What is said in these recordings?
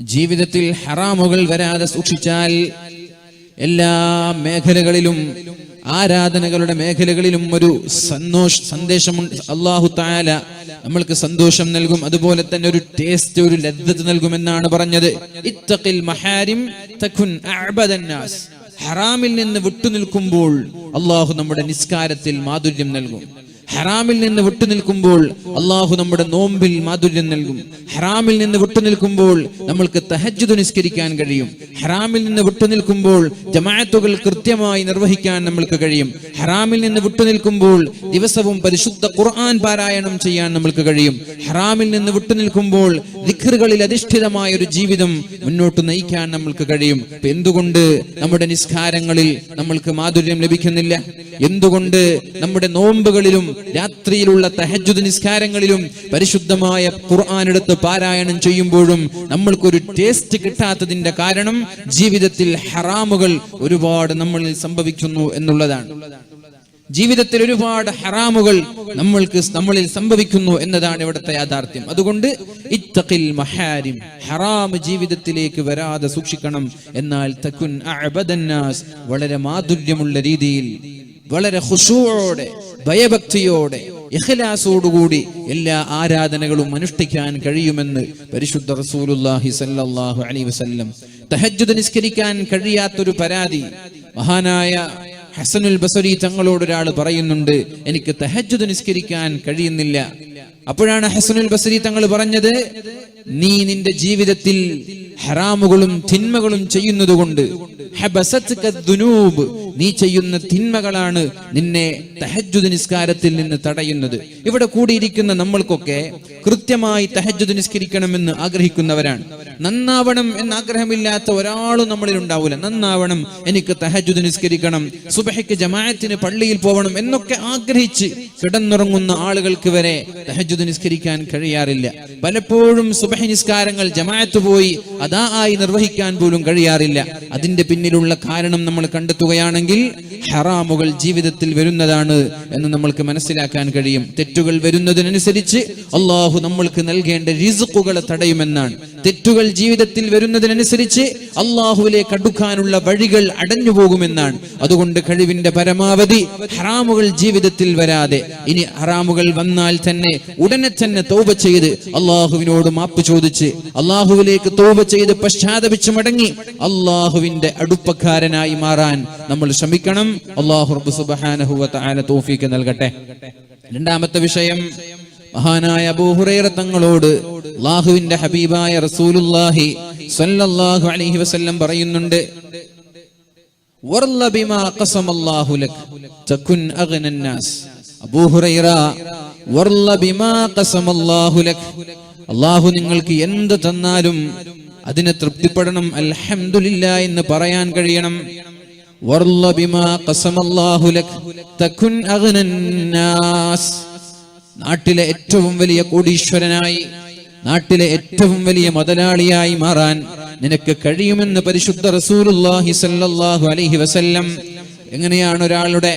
ജീവിതത്തിൽ ഹറാമുകൾ വരാതെ സൂക്ഷിച്ചാൽ എല്ലാ മേഖലകളിലും ആരാധനകളുടെ മേഖലകളിലും ഒരു സന്തോഷ സന്ദേശം അള്ളാഹു താല നമ്മൾക്ക് സന്തോഷം നൽകും. അതുപോലെ തന്നെ ഒരു ടേസ്റ്റ് ഒരു ലദ്ദത്ത് നൽകുമെന്നാണ് പറഞ്ഞത്. ഇത്തഖിൽ മഹാരിം ഹറാമിൽ നിന്ന് വിട്ടുനിൽക്കുമ്പോൾ അള്ളാഹു നമ്മുടെ നിസ്കാരത്തിൽ മാധുര്യം നൽകും. ഹറാമിൽ നിന്ന് വിട്ടുനിൽക്കുമ്പോൾ അള്ളാഹു നമ്മുടെ നോമ്പിൽ മാധുര്യം നൽകും. ഹറാമിൽ നിന്ന് വിട്ടുനിൽക്കുമ്പോൾ നമ്മൾക്ക് തഹജ്ജുദ് നിസ്കരിക്കാൻ കഴിയും. ഹറാമിൽ നിന്ന് വിട്ടുനിൽക്കുമ്പോൾ ജമാഅത്തുകൾ കൃത്യമായി നിർവഹിക്കാൻ നമ്മൾക്ക് കഴിയും. ഹറാമിൽ നിന്ന് വിട്ടുനിൽക്കുമ്പോൾ ദിവസവും പരിശുദ്ധ ഖുർആൻ പാരായണം ചെയ്യാൻ നമ്മൾക്ക് കഴിയും. ഹറാമിൽ നിന്ന് വിട്ടുനിൽക്കുമ്പോൾ ദിഖറുകളിൽ അധിഷ്ഠിതമായ ഒരു ജീവിതം മുന്നോട്ട് നയിക്കാൻ നമ്മൾക്ക് കഴിയും. എന്തുകൊണ്ട് നമ്മുടെ നിസ്കാരങ്ങളിൽ നമ്മൾക്ക് മാധുര്യം ലഭിക്കുന്നില്ല? എന്തുകൊണ്ട് നമ്മുടെ നോമ്പുകളിലും രാത്രിയിലുള്ള തഹജുദ് നിസ്കാരങ്ങളിലും പരിശുദ്ധമായ ഖുർആൻ എടുത്ത് പാരായണം ചെയ്യുമ്പോഴും നമ്മൾക്കൊരു ടേസ്റ്റ് കിട്ടാത്തതിന്റെ കാരണം ജീവിതത്തിൽ ഹറാമുകൾ ഒരുപാട് നമ്മളിൽ സംഭവിക്കുന്നു എന്നുള്ളതാണ്. ജീവിതത്തിൽ ഒരുപാട് ഹറാമുകൾ നമ്മൾക്ക് നമ്മളിൽ സംഭവിക്കുന്നു എന്നതാണ് ഇവിടുത്തെ യാഥാർത്ഥ്യം. അതുകൊണ്ട് ഇത്തഖിൽ മഹാരിം ഹറാം ജീവിതത്തിലേക്ക് വരാതെ സൂക്ഷിക്കണം. എന്നാൽ തക്കുൻ വളരെ മാധുര്യമുള്ള രീതിയിൽ വളരെ ഹുഷുവോടെ ഭയഭക്തിയോടെ ഇഖ്ലാസോടുകൂടി എല്ലാ ആരാധനകളും അനുഷ്ഠിക്കാൻ കഴിയുമെന്ന് പരിശുദ്ധ റസൂലുള്ളാഹി സല്ലല്ലാഹു അലൈഹി വസല്ലം തഹജ്ജുദ് നിസ്കരിക്കാൻ കഴിയാത്തൊരു പരാതി. മഹാനായ ഹസനുൽ ബസരി തങ്ങളോട് ഒരാൾ പറയുന്നുണ്ട് എനിക്ക് തഹജ്ജുദ് നിസ്കരിക്കാൻ കഴിയുന്നില്ല. അപ്പോഴാണ് ഹസനുൽ ബസരി തങ്ങൾ പറഞ്ഞത് നീ നിന്റെ ജീവിതത്തിൽ ഹറാമുകളും തിന്മകളും ചെയ്യുന്നത് കൊണ്ട് നീ ചെയ്യുന്ന തിന്മകളാണ് നിന്നെ തഹജ്ജുദ് നിസ്കാരത്തിൽ നിന്ന് തടയുന്നത്. ഇവിടെ കൂടിയിരിക്കുന്ന നമ്മൾക്കൊക്കെ കൃത്യമായി തഹജ്ജുദ് നിസ്കരിക്കണമെന്ന് ആഗ്രഹിക്കുന്നവരാണ്. നന്നാവണം എന്ന ആഗ്രഹമില്ലാത്ത ഒരാളും നമ്മളിൽ ഉണ്ടാവില്ല നന്നാവണം എനിക്ക് തഹജുദ് നിസ്കരിക്കണം സുബഹയ്ക്ക് ജമാഅത്തിന് പള്ളിയിൽ പോകണം എന്നൊക്കെ ആഗ്രഹിച്ച് കിടന്നുറങ്ങുന്ന ആളുകൾക്ക് വരെ തഹജുദ് നിസ്കരിക്കാൻ കഴിയാറില്ല. പലപ്പോഴും സുബഹ നിസ്കാരങ്ങൾ ജമാഅത്ത് പോയി അതാ ആയി നിർവഹിക്കാൻ പോലും കഴിയാറില്ല. അതിന്റെ പിന്നിലുള്ള കാരണം നമ്മൾ കണ്ടെത്തുകയാണെങ്കിൽ ഹറാമുകൾ ജീവിതത്തിൽ വരുന്നതാണ് എന്ന് നമ്മൾക്ക് മനസ്സിലാക്കാൻ കഴിയും. തെറ്റുകൾ വരുന്നതിനനുസരിച്ച് അള്ളാഹു നമ്മൾക്ക് നൽകേണ്ട റിസുക്കുകളെ തടയുമെന്നാണ്. തെറ്റുകൾ ജീവിതത്തിൽ വരുന്നതിനനുസരിച്ച് അള്ളാഹുവിലേക്ക് അടുക്കാനുള്ള വഴികൾ അടഞ്ഞു പോകുമെന്നാണ്. അതുകൊണ്ട് കഴിവിന്റെ പരമാവധി ഹറാമുകൾ ജീവിതത്തിൽ വരാതെ ഇനി ഹറാമുകൾ വന്നാൽ തന്നെ ഉടനെ തന്നെ തോപ ചെയ്ത് അള്ളാഹുവിനോട് മാപ്പ് ചോദിച്ച് അള്ളാഹുവിലേക്ക് തോപ ചെയ്ത് പശ്ചാത്തപിച്ച് മടങ്ങി അള്ളാഹുവിന്റെ അടുപ്പക്കാരനായി മാറാൻ നമ്മൾ ശ്രമിക്കണം. അള്ളാഹു നൽകട്ടെ. രണ്ടാമത്തെ വിഷയം മഹാനായ അബൂഹുറൈറ തങ്ങളോട് അള്ളാഹുവിന്റെ ഹബീബായ റസൂലുല്ലാഹി സല്ലല്ലാഹു അലൈഹി വസല്ലം പറയുന്നുണ്ട് വർല്ല ബിമാ ഖസമല്ലാഹു ലക് തകുൻ അഗ്നന്നാസ് അബൂ ഹുറൈറ വർല്ല ബിമാ ഖസമല്ലാഹു ലക്. അള്ളാഹു നിങ്ങൾക്ക് എന്ത് തന്നാലും അതിനെ തൃപ്തിപ്പെടണം അൽഹംദുലില്ല എന്ന് പറയാൻ കഴിയണം. വർല്ല ബിമാ ഖസമല്ലാഹു ലക് തകുൻ അഗ്നന്നാസ് നാസ്. നാട്ടിലെ ഏറ്റവും വലിയ കോടീശ്വരനായി നാട്ടിലെ ഏറ്റവും വലിയ മുതലാളിയായി മാറാൻ നിനക്ക് കഴിയുമെന്ന് പരിശുദ്ധ റസൂലുള്ളാഹി സല്ലല്ലാഹു അലൈഹി വസല്ലം എങ്ങനെയാണ് ഒരാളുടെ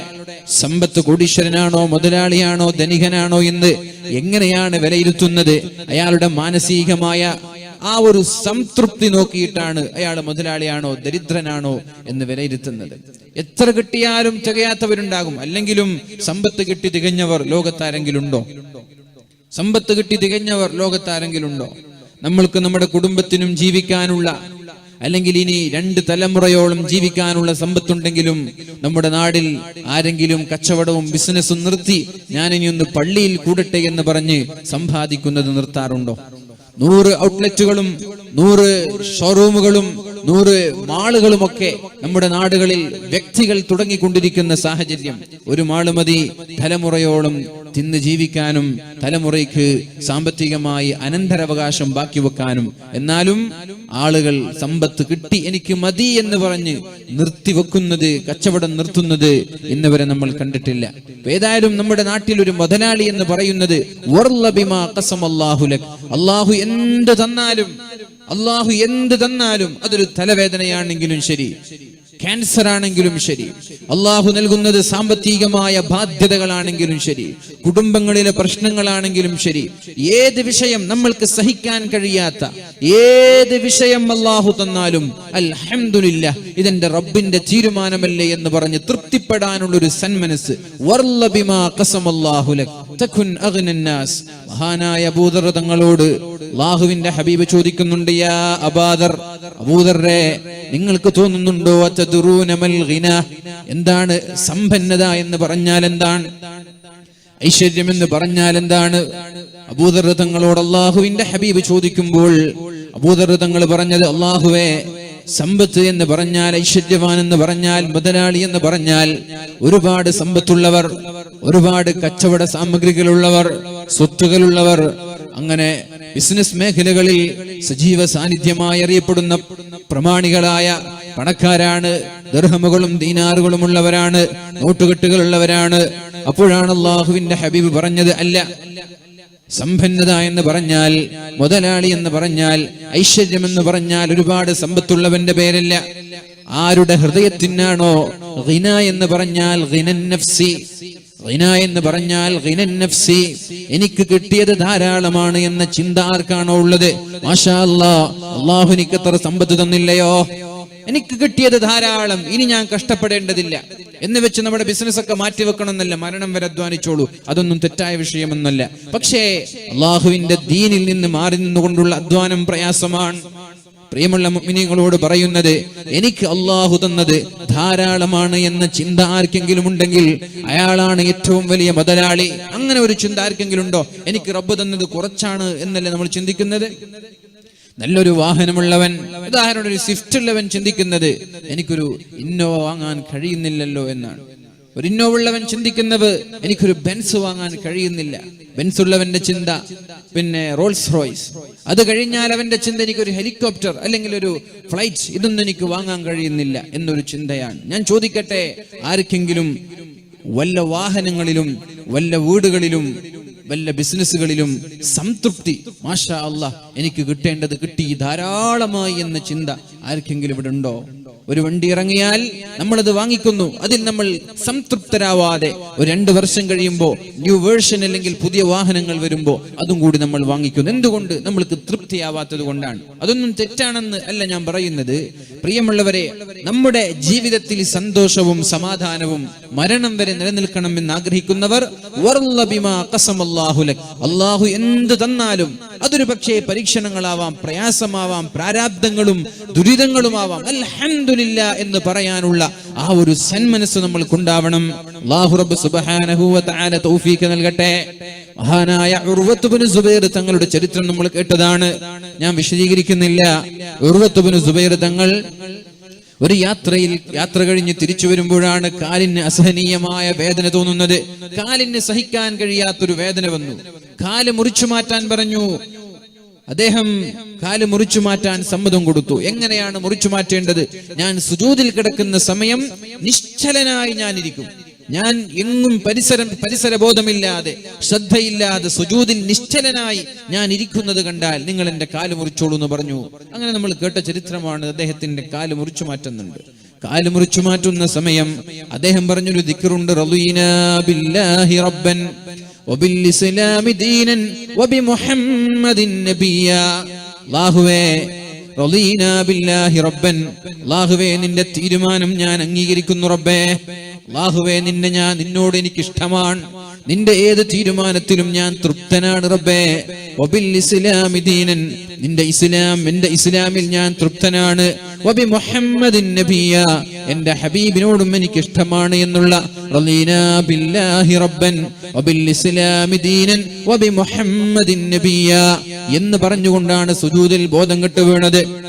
സമ്പത്ത് കോടീശ്വരനാണോ മുതലാളിയാണോ ധനികനാണോ എന്ന് എങ്ങനെയാണ് വിലയിരുത്തുന്നത്? അയാളുടെ മാനസികമായ ആ ഒരു സംതൃപ്തി നോക്കിയിട്ടാണ് അയാൾ മുതലാളിയാണോ ദരിദ്രനാണോ എന്ന് വിലയിരുത്തുന്നത്. എത്ര കിട്ടിയാലും തികയാത്തവരുണ്ടാകും. അല്ലെങ്കിലും സമ്പത്ത് കിട്ടി തികഞ്ഞവർ ലോകത്താരെങ്കിലും ഉണ്ടോ? സമ്പത്ത് കിട്ടി തികഞ്ഞവർ ലോകത്താരെങ്കിലും ഉണ്ടോ നമ്മൾക്ക് നമ്മുടെ കുടുംബത്തിനും ജീവിക്കാനുള്ള അല്ലെങ്കിൽ ഇനി രണ്ട് തലമുറയോളം ജീവിക്കാനുള്ള സമ്പത്തുണ്ടെങ്കിലും നമ്മുടെ നാടിൽ ആരെങ്കിലും കച്ചവടവും ബിസിനസ്സും നിർത്തി ഞാനിനി ഒന്ന് പള്ളിയിൽ കൂടട്ടെ എന്ന് പറഞ്ഞ് സമ്പാദിക്കുന്നത് നിർത്താറുണ്ടോ? നൂറ് ഔട്ട്ലെറ്റുകളും നൂറ് ഷോറൂമുകളും നൂറ് മാളുകളുമൊക്കെ നമ്മുടെ നാടുകളിൽ വ്യക്തികൾ തുടങ്ങിക്കൊണ്ടിരിക്കുന്ന സാഹചര്യം. ഒരു മാൾ മതി തലമുറയോളം തിന്ന് ജീവിക്കാനും തലമുറയ്ക്ക് സാമ്പത്തികമായി അനന്തരവകാശം ബാക്കി വെക്കാനും. എന്നാലും ആളുകൾ സമ്പത്ത് കിട്ടി എനിക്ക് മതി എന്ന് പറഞ്ഞ് നിർത്തിവെക്കുന്നത് കച്ചവടം നിർത്തുന്നത് ഇന്നുവരെ നമ്മൾ കണ്ടിട്ടില്ല. ഏതായാലും നമ്മുടെ നാട്ടിൽ ഒരു മുതലാളി എന്ന് പറയുന്നത്. അള്ളാഹു എന്ത് തന്നാലും അള്ളാഹു എന്ത് തന്നാലും അതൊരു തലവേദനയാണെങ്കിലും ശരി. ക്യാൻസർ ആണെങ്കിലും ശരി. അള്ളാഹു നൽകുന്നത് സാമ്പത്തികമായ ബാധ്യതകളാണെങ്കിലും ശരി. കുടുംബങ്ങളിലെ പ്രശ്നങ്ങളാണെങ്കിലും ശരി. ഏത് വിഷയം നമ്മൾക്ക് സഹിക്കാൻ കഴിയാത്ത ഏത് വിഷയം അള്ളാഹു തന്നാലും അൽഹമില്ല ഇതെന്റെ റബ്ബിന്റെ തീരുമാനമല്ലേ എന്ന് പറഞ്ഞ് തൃപ്തിപ്പെടാനുള്ള ഒരു സന്മനസ് വർല്ല ബിമാ മഹാനായ അബൂദർ തങ്ങളോട് അള്ളാഹുവിന്റെ ഹബീബ് ചോദിക്കുന്നുണ്ട് യാ അബാദർ അബൂദറെ നിങ്ങൾക്ക് തോന്നുന്നുണ്ടോ? എന്താണ് സമ്പന്നത എന്ന് പറഞ്ഞാൽ എന്താണ്? ഐശ്വര്യം എന്ന് പറഞ്ഞാൽ എന്താണ്? അബൂദർ തങ്ങളോട് അള്ളാഹുവിന്റെ ഹബീബ് ചോദിക്കുമ്പോൾ അബൂദർ തങ്ങൾ പറഞ്ഞത് അല്ലാഹുവേ സമ്പത്ത് എന്ന് പറഞ്ഞാൽ ഐശ്വര്യവാൻ എന്ന് പറഞ്ഞാൽ മുതലാളി എന്ന് പറഞ്ഞാൽ ഒരുപാട് സമ്പത്തുള്ളവർ ഒരുപാട് കച്ചവട സാമഗ്രികളുള്ളവർ സ്വത്തുകളുള്ളവർ അങ്ങനെ ബിസിനസ് മേഖലകളിൽ സജീവ സാന്നിധ്യമായി അറിയപ്പെടുന്ന പ്രമാണികളായ പണക്കാരാണ് ദർഹമുകളും ദീനാറുകളും ഉള്ളവരാണ് നോട്ടുകെട്ടുകളുള്ളവരാണ്. അപ്പോഴാണ് അള്ളാഹുവിന്റെ ഹബീബ് പറഞ്ഞത് അല്ല സമ്പന്നത എന്ന് പറഞ്ഞാൽ മുതലാളി എന്ന് പറഞ്ഞാൽ ഐശ്വര്യം എന്ന് പറഞ്ഞാൽ ഒരുപാട് സമ്പത്തുള്ളവന്റെ പേരല്ല. ആരുടെ ഹൃദയത്തിനാണോ എന്ന് പറഞ്ഞാൽ എന്ന് പറഞ്ഞാൽ നഫ്സി. എനിക്ക് കിട്ടിയത് ധാരാളമാണ് എന്ന ചിന്ത ആർക്കാണോ ഉള്ളത്? മാഷാ അല്ലാ അള്ളാഹു എനിക്ക് എത്ര സമ്പത്ത് തന്നില്ലയോ? എനിക്ക് കിട്ടിയത് ധാരാളം ഇനി ഞാൻ കഷ്ടപ്പെടേണ്ടതില്ല. എന്ന് വെച്ച് നമ്മുടെ ബിസിനസ് ഒക്കെ മാറ്റി വെക്കണമെന്നല്ല മരണം വരെ അധ്വാനിച്ചോളൂ. അതൊന്നും തെറ്റായ വിഷയമൊന്നല്ല പക്ഷേ അള്ളാഹുവിന്റെ ദീനിൽ നിന്ന് മാറി നിന്നുകൊണ്ടുള്ള അധ്വാനം പ്രയാസമാണ്. പ്രിയമുള്ള മുഅ്മിനീങ്ങളോട് പറയുന്നത് എനിക്ക് അള്ളാഹു തന്നത് ധാരാളമാണ് എന്ന ചിന്ത ആർക്കെങ്കിലും ഉണ്ടെങ്കിൽ അയാളാണ് ഏറ്റവും വലിയ മുതലാളി. അങ്ങനെ ഒരു ചിന്ത ആർക്കെങ്കിലും ഉണ്ടോ? എനിക്ക് റബ്ബ് തന്നത് കുറച്ചാണ് എന്നല്ലേ നമ്മൾ ചിന്തിക്കുന്നത്? നല്ലൊരു വാഹനമുള്ളവൻ ഉദാഹരണം ഒരു സ്വിഫ്റ്റ് ഉള്ളവൻ ചിന്തിക്കുന്നത് എനിക്കൊരു ഇന്നോവ വാങ്ങാൻ കഴിയുന്നില്ലല്ലോ എന്നാണ്. ഒരു ഇന്നോവ ഉള്ളവൻ ചിന്തിക്കുന്നത് എനിക്കൊരു ബെൻസ് വാങ്ങാൻ കഴിയുന്നില്ല ബെൻസ് ഉള്ളവന്റെ ചിന്ത പിന്നെ റോൾസ് റോയ്സ് അത് കഴിഞ്ഞാൽ അവന്റെ ചിന്ത എനിക്കൊരു ഹെലികോപ്റ്റർ അല്ലെങ്കിൽ ഒരു ഫ്ലൈറ്റ് ഇതൊന്നും എനിക്ക് വാങ്ങാൻ കഴിയുന്നില്ല എന്നൊരു ചിന്തയാണ്. ഞാൻ ചോദിക്കട്ടെ ആർക്കെങ്കിലും വല്ല വാഹനങ്ങളിലും വല്ല വീടുകളിലും വല്ല ബിസിനസ്സുകളിലും സംതൃപ്തി മാഷാ അല്ല എനിക്ക് കിട്ടേണ്ടത് കിട്ടി ധാരാളമായി എന്ന ചിന്ത ആർക്കെങ്കിലും ഇവിടെ ഉണ്ടോ? ഒരു വണ്ടി ഇറങ്ങിയാൽ നമ്മളത് വാങ്ങിക്കുന്നു. അതിൽ നമ്മൾ സംതൃപ്തരാവാതെ ഒരു രണ്ട് വർഷം കഴിയുമ്പോൾ ന്യൂ വേർഷൻ അല്ലെങ്കിൽ പുതിയ വാഹനങ്ങൾ വരുമ്പോൾ അതും കൂടി നമ്മൾ വാങ്ങിക്കുന്നു. എന്തുകൊണ്ട്? നമ്മൾക്ക് തൃപ്തിയാവാത്തത് കൊണ്ടാണ്. അതൊന്നും തെറ്റാണെന്ന് അല്ല ഞാൻ പറയുന്നത്. പ്രിയമുള്ളവരെ നമ്മുടെ ജീവിതത്തിൽ സന്തോഷവും സമാധാനവും മരണം വരെ നിലനിൽക്കണം എന്ന് ആഗ്രഹിക്കുന്നവർ. അള്ളാഹു എന്ത് തന്നാലും അതൊരു പക്ഷേ പരീക്ഷണങ്ങളാവാം പ്രയാസമാവാം പ്രാരാബ്ദങ്ങളും ദുരിതങ്ങളുമാവാം. അൽഹംദുലില്ല എന്ന് പറയാനുള്ള ആ ഒരു സന്മനസ് നമ്മൾക്കുണ്ടാവണം. അല്ലാഹു റബ്ബ് സുബ്ഹാനഹു വ തആല തൗഫീഖ് നൽകട്ടെ. മഹാനായ ഉർവത്ത് ബിൻ സുബൈർ തങ്ങളുടെ ചരിത്രം നമ്മൾ കേട്ടതാണ്. ഞാൻ വിശദീകരിക്കുന്നില്ല. ഉർവത്ത് ബിൻ സുബൈർ തങ്ങൾ ഒരു യാത്രയിൽ യാത്ര കഴിഞ്ഞ് തിരിച്ചു വരുമ്പോഴാണ് കാലിന് അസഹനീയമായ വേദന തോന്നുന്നത്. കാലിന് സഹിക്കാൻ കഴിയാത്തൊരു വേദന വന്നു. കാൽ മുറിച്ചു മാറ്റാൻ പറഞ്ഞു. അദ്ദേഹം കാൽ മുറിച്ചു മാറ്റാൻ സമ്മതം കൊടുത്തു. എങ്ങനെയാണ് മുറിച്ചു മാറ്റേണ്ടത്? ഞാൻ സുജൂതിൽ കിടക്കുന്ന സമയം നിശ്ചലനായി ഞാനിരിക്കും. ഞാൻ എങ്ങും പരിസരം പരിസരബോധമില്ലാതെ ശ്രദ്ധയില്ലാതെ സുജൂതിൽ നിശ്ചലനായി ഞാൻ ഇരിക്കുന്നത് കണ്ടാൽ നിങ്ങൾ എന്റെ കാൽ മുറിച്ചോളൂ എന്ന് പറഞ്ഞു. അങ്ങനെ നമ്മൾ കേട്ട ചരിത്രമാണ് അദ്ദേഹത്തിന്റെ കാൽ മുറിച്ചു മാറ്റുന്നുണ്ട്. കാൽ മുറിച്ചു മാറ്റുന്ന സമയം അദ്ദേഹം പറഞ്ഞൊരു ദിക്കറുണ്ട് റബ്ബൻ. وبالإسلام دينا وبمحمد نبيا അല്ലാഹുവേ റളീന ബില്ലാഹി റബ്ബൻ അല്ലാഹുവേ നിന്റെ തീരുമാനം ഞാൻ അംഗീകരിക്കുന്നു റബ്ബേ അല്ലാഹുവേ നിന്നെ ഞാൻ നിന്നോട് എനിക്ക് ഇഷ്ടമാണ് നിന്റെ ഏത് തീരുമാനത്തിലും ഞാൻ തൃപ്തനാണ് റബ്ബേ. വബിൽ ഇസ്ലാമി ദീനൻ. നിന്റെ ഇസ്ലാം എന്റെ ഇസ്ലാമിൽ ഞാൻ തൃപ്തനാണ്. വബി മുഹമ്മദിൻ നബിയ. എന്റെ ഹബീബിനോടും എനിക്ക് ഇഷ്ടമാണ് എന്നുള്ള റളീന ബില്ലാഹി റബ്ബൻ. വബിൽ ഇസ്ലാമി ദീനൻ. വബി മുഹമ്മദിൻ നബിയ. എന്ന് പറഞ്ഞുകൊണ്ടാണ് സുജൂദിൽ ബോധം കെട്ട് വീണത്.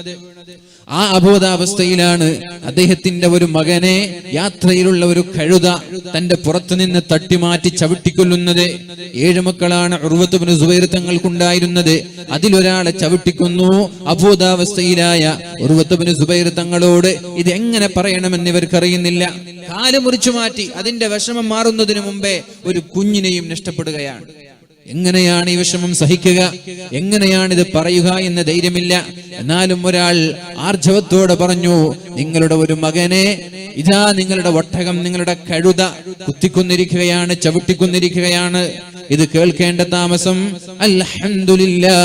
ആ അബോധാവസ്ഥയിലാണ് അദ്ദേഹത്തിന്റെ ഒരു മകനെ യാത്രയിലുള്ള ഒരു കഴുത തന്റെ പുറത്തുനിന്ന് തട്ടിമാറ്റി ചവിട്ടിക്കൊല്ലുന്നത്. ഏഴ് മക്കളാണ് ഉറുവത്തുബിന് സുബൈർ തങ്ങൾക്കുണ്ടായിരുന്നത്. അതിലൊരാളെ ചവിട്ടിക്കൊന്നു. അബോധാവസ്ഥയിലായ ഉറുവത്തുബിന് സുബൈർ തങ്ങളോട് ഇത് എങ്ങനെ പറയണമെന്ന് ഇവർക്കറിയുന്നില്ല. കാൽ മുറിച്ചു മാറ്റി അതിന്റെ വിഷമം മാറുന്നതിന് മുമ്പേ ഒരു കുഞ്ഞിനെയും നഷ്ടപ്പെടുകയാണ്. എങ്ങനെയാണ് ഈ വിഷമം സഹിക്കുക? എങ്ങനെയാണ് ഇത് പറയുക എന്ന് ധൈര്യമില്ല. എന്നാലും ഒരാൾ ആർജവത്തോടെ പറഞ്ഞു നിങ്ങളുടെ ഒരു മകനെ ഇതാ നിങ്ങളുടെ ഒട്ടകം നിങ്ങളുടെ കഴുത കുത്തിക്കൊന്നിരിക്കുകയാണ് ചവിട്ടിക്കൊന്നിരിക്കുകയാണ്. ഇത് കേൾക്കേണ്ട താമസം അൽഹംദുലില്ലാ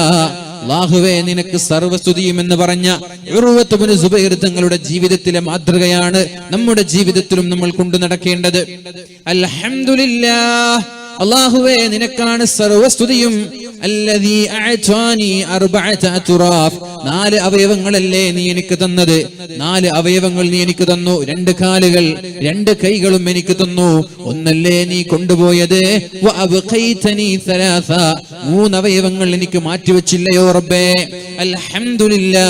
അള്ളാഹുവേ നിനക്ക് സർവസ്തുതിയും എന്ന് പറഞ്ഞ ഉറുവത്തുബിന് സുബൈർ തങ്ങളുടെ ജീവിതത്തിലെ മാതൃകയാണ് നമ്മുടെ ജീവിതത്തിലും നമ്മൾ കൊണ്ടു നടക്കേണ്ടത്. അൽഹംദുലില്ലാ അള്ളാഹുവേ നിനക്കാണ് സർവസ്തുതിയും. നാല് അവയവങ്ങളല്ലേ നീ എനിക്ക് തന്നത്. നാല് അവയവങ്ങൾ നീ എനിക്ക് തന്നു. രണ്ട് കാലുകൾ രണ്ട് കൈകളും എനിക്ക് തന്നു. ഒന്നല്ലേ നീ കൊണ്ടുപോയത്? മൂന്നവയവങ്ങൾ എനിക്ക് മാറ്റിവെച്ചില്ലയോ റബ്ബേ. അൽഹംദുലില്ലാ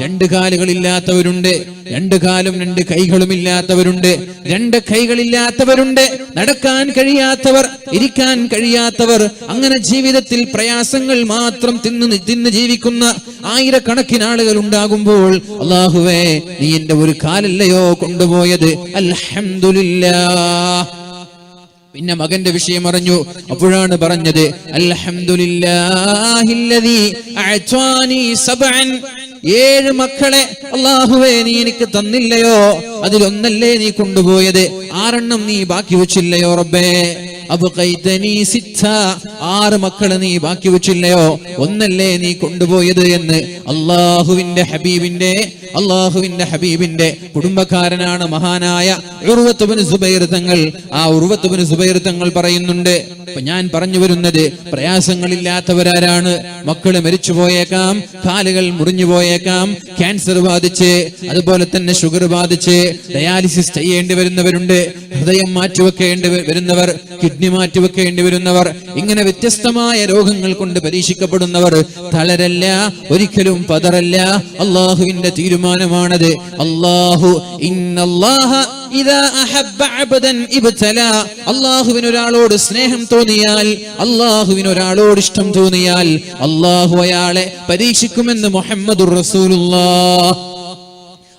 രണ്ട് കാലുകളില്ലാത്തവരുണ്ട്. രണ്ട് കാലും രണ്ട് കൈകളും ഇല്ലാത്തവരുണ്ട് രണ്ട് കൈകളില്ലാത്തവരുണ്ട്. നടക്കാൻ കഴിയാത്തവർ ഇരിക്കാൻ കഴിയാത്തവർ അങ്ങനെ ജീവിതത്തിൽ പ്രയാസങ്ങൾ മാത്രം തിന്ന് തിന്ന് ജീവിക്കുന്ന ആയിരക്കണക്കിന് ആളുകൾ ഉണ്ടാകുമ്പോൾ അള്ളാഹുവേ നീ എന്റെ ഒരു കാലല്ലയോ കൊണ്ടുപോയത്? അൽഹംദുലില്ലാ പിന്നെ മകന്റെ വിഷയം അറിഞ്ഞു. അപ്പോഴാണ് പറഞ്ഞത് സബ്അൻ. ഏഴ് മക്കളെ അള്ളാഹുവേ നീ എനിക്ക് തന്നില്ലയോ? അതിലൊന്നല്ലേ നീ കൊണ്ടുപോയത്? ആറെണ്ണം നീ ബാക്കി വെച്ചില്ലയോ റബ്ബേ? ആറ് മക്കളെ നീ ബാക്കി വെച്ചില്ലയോ? ഒന്നല്ലേ നീ കൊണ്ടുപോയത് എന്ന് അള്ളാഹുവിന്റെ ഹബീബിന്റെ അള്ളാഹുവിന്റെ ഹബീബിന്റെ കുടുംബക്കാരനാണ് മഹാനായ ഉറുവത്തുബിന് സുബൈർ തങ്ങൾ. ആ ഉറുവത്തുബിന് സുബൈർ തങ്ങൾ പറയുന്നുണ്ട് ഞാൻ പറഞ്ഞു വരുന്നത് പ്രയാസങ്ങളില്ലാത്തവരാരാണ്. മക്കൾ മരിച്ചു പോയേക്കാം കാലുകൾ മുറിഞ്ഞു പോയേക്കാം ക്യാൻസർ ബാധിച്ച് അതുപോലെ തന്നെ ഷുഗർ ബാധിച്ച് ഡയാലിസിസ് ചെയ്യേണ്ടി വരുന്നവരുണ്ട് ഹൃദയം മാറ്റിവെക്കേണ്ടി വരുന്നവർ കിഡ്നി മാറ്റിവെക്കേണ്ടി വരുന്നവർ ഇങ്ങനെ വ്യത്യസ്തമായ രോഗങ്ങൾ കൊണ്ട് പരീക്ഷിക്കപ്പെടുന്നവർ തളരല്ല ഒരിക്കലും പതറല്ല. അള്ളാഹുവിന്റെ തീരുമാനമാണത്. അള്ളാഹു ഇന്നല്ലാഹ അള്ളാഹുവിന് ഒരാളോട് സ്നേഹം തോന്നിയാൽ അള്ളാഹുവിന് ഒരാളോട് ഇഷ്ടം തോന്നിയാൽ അള്ളാഹു അയാളെ പരീക്ഷിക്കുമെന്ന് മുഹമ്മദുർ റസൂലുള്ളാഹ്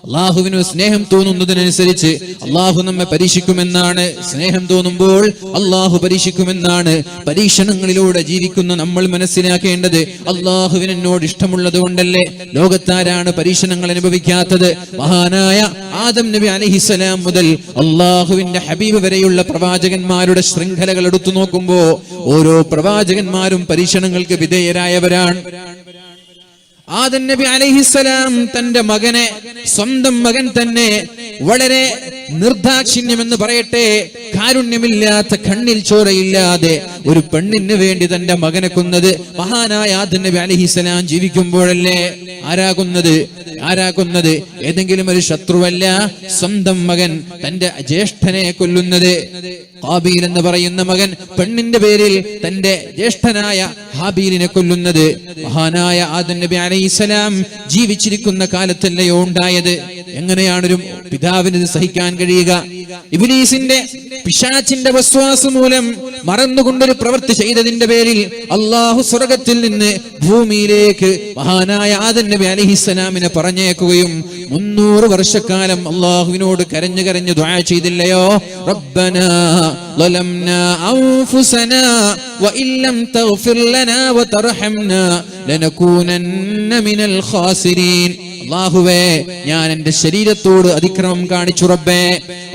അള്ളാഹുവിന് സ്നേഹം തോന്നുന്നതിനനുസരിച്ച് അള്ളാഹു നമ്മെ പരീക്ഷിക്കുമെന്നാണ് സ്നേഹം തോന്നുമ്പോൾ അള്ളാഹു പരീക്ഷിക്കുമെന്നാണ് പരീക്ഷണങ്ങളിലൂടെ ജീവിക്കുന്ന നമ്മൾ മനസ്സിലാക്കേണ്ടത്. അള്ളാഹുവിന് എന്നോട് ഇഷ്ടമുള്ളത് കൊണ്ടല്ലേ ലോകത്താരാണ് പരീക്ഷണങ്ങൾ അനുഭവിക്കാത്തത്? മഹാനായ ആദം നബി അലഹിസലാം മുതൽ അള്ളാഹുവിന്റെ ഹബീബ് വരെയുള്ള പ്രവാചകന്മാരുടെ ശൃംഖലകൾ എടുത്തു നോക്കുമ്പോ ഓരോ പ്രവാചകന്മാരും പരീക്ഷണങ്ങൾക്ക് വിധേയരായവരാണ്. ആദൻ നബി അലൈഹിസ്സലാം തന്റെ മകനെ സ്വന്തം മകൻ തന്നെ വളരെ നിർദാക്ഷിണ്യം എന്ന് പറയട്ടെ കാരുണ്യമില്ലാത്ത കണ്ണിൽ ചോരയില്ലാതെ ഒരു പെണ്ണിന് വേണ്ടി തന്റെ മകനെ കൊന്നത് മഹാനായ ആദൻ നബി അലഹിസ്സലാം ജീവിക്കുമ്പോഴല്ലേ ആരാകുന്നത്? ആരാകുന്നത്? ഏതെങ്കിലും ഒരു ശത്രുവല്ല സ്വന്തം മകൻ തന്റെ ജ്യേഷ്ഠനെ കൊല്ലുന്നത്. കാബീൽ എന്ന് പറയുന്ന മകൻ പെണ്ണിന്റെ പേരിൽ തന്റെ ജ്യേഷ്ഠനായ ഹാബീലിനെ കൊല്ലുന്നത്. മഹാനായ ആദൻ നബി അലൈഹിസ്സലാം ജീവിച്ചിരിക്കുന്ന കാലത്തല്ലയോ ഉണ്ടായത് എങ്ങനെയാണ് ഒരു പിതാവിന് ഇത് സഹിക്കാൻ കഴിയുക ഇബ്ലീസിന്റെ പിശാച്ചിന്റെ വസ്വാസ് മൂലം മറന്നുകൊണ്ടൊരു പ്രവൃത്തി ചെയ്തതിന്റെ പേരിൽ അള്ളാഹു സ്വർഗത്തിൽ നിന്ന് ഭൂമിയിലേക്ക് മഹാനായ ആദൻ നബി അലഹിസ്സലാമിനെ പറഞ്ഞേക്കുകയും മുന്നൂറ് വർഷക്കാലം അള്ളാഹുവിനോട് കരഞ്ഞു കരഞ്ഞു ദ്വാ ചെയ്തില്ലയോ റബ്ബനാ ظلمنا أنفسنا وإن لم تغفر لنا وترحمنا لنكونن من الخاسرين. അള്ളാഹുവേ ഞാൻ എന്റെ ശരീരത്തോട് അതിക്രമം കാണിച്ചു റബ്ബേ.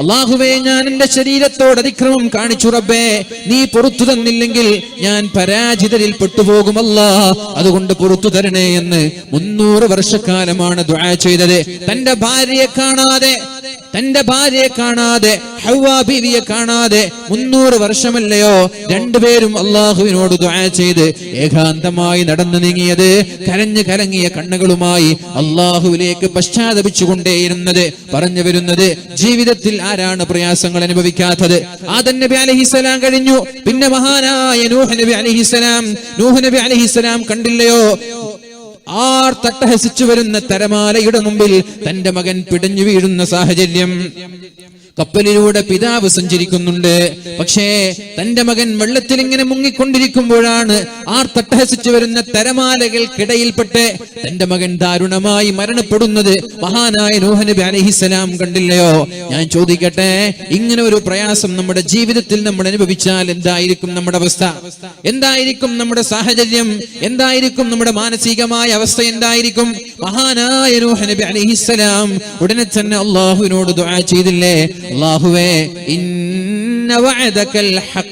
അള്ളാഹുവേ ഞാൻ എന്റെ ശരീരത്തോട് അതിക്രമം കാണിച്ചു റബ്ബേ. നീ പുറത്തു തന്നില്ലെങ്കിൽ ഞാൻ പരാജിതരിൽ പെട്ടുപോകുമല്ല അതുകൊണ്ട് പുറത്തു തരണേ എന്ന് മുന്നൂറ് വർഷക്കാലമാണ് ദുആ ചെയ്തത്. തന്റെ ഭാര്യയെ കാണാതെ തന്റെ ഭാര്യയെ കാണാതെ ഹൗവാ ബീവിയെ കാണാതെ മുന്നൂറ് വർഷമല്ലയോ? രണ്ടുപേരും അള്ളാഹുവിനോട് ദുആ ചെയ്ത് ഏകാന്തമായി നടന്നു നീങ്ങിയത് കരഞ്ഞു കലങ്ങിയ കണ്ണുകളുമായി അള്ളാഹുവിലേക്ക് പശ്ചാത്തപിച്ചുകൊണ്ടേയിരുന്നത് പറഞ്ഞു വരുന്നത് ജീവിതത്തിൽ ആരാണ് പ്രയാസങ്ങൾ അനുഭവിക്കാത്തത്? ആദൻ നബി അലഹിസലാം കഴിഞ്ഞു. പിന്നെ മഹാനായ നൂഹ് നബി അലഹിസലാം നൂഹ് നബി അലഹിസലാം കണ്ടില്ലയോ? ആർ തട്ടഹസിച്ചു വരുന്ന തരമാലയുടെ മുമ്പിൽ തന്റെ മകൻ പിടഞ്ഞു വീഴുന്ന സാഹചര്യം. കപ്പലിലൂടെ പിതാവ് സഞ്ചരിക്കുന്നുണ്ട്. പക്ഷേ തന്റെ മകൻ വെള്ളത്തിൽ ഇങ്ങനെ മുങ്ങിക്കൊണ്ടിരിക്കുമ്പോഴാണ് ആർ തട്ടഹസിച്ചു വരുന്ന തരമാലകൾക്കിടയിൽപ്പെട്ട് തന്റെ മകൻ ദാരുണമായി മരണപ്പെടുന്നത് മഹാനായ നോഹനബി നബി അലഹിസലാം കണ്ടില്ലയോ? ഞാൻ ചോദിക്കട്ടെ ഇങ്ങനെ ഒരു പ്രയാസം നമ്മുടെ ജീവിതത്തിൽ നമ്മൾ അനുഭവിച്ചാൽ എന്തായിരിക്കും നമ്മുടെ അവസ്ഥ? എന്തായിരിക്കും നമ്മുടെ സാഹചര്യം? എന്തായിരിക്കും നമ്മുടെ മാനസികമായ അവസ്ഥ എന്തായിരിക്കും? മഹാനായ നോഹനബി നബി അലഹിസലാം ഉടനെ തന്നെ അള്ളാഹുവിനോട് ദുആ ചെയ്തില്ലേ? അള്ളാഹുവേ ഇന്ന വഅദകൽ ഹഖ്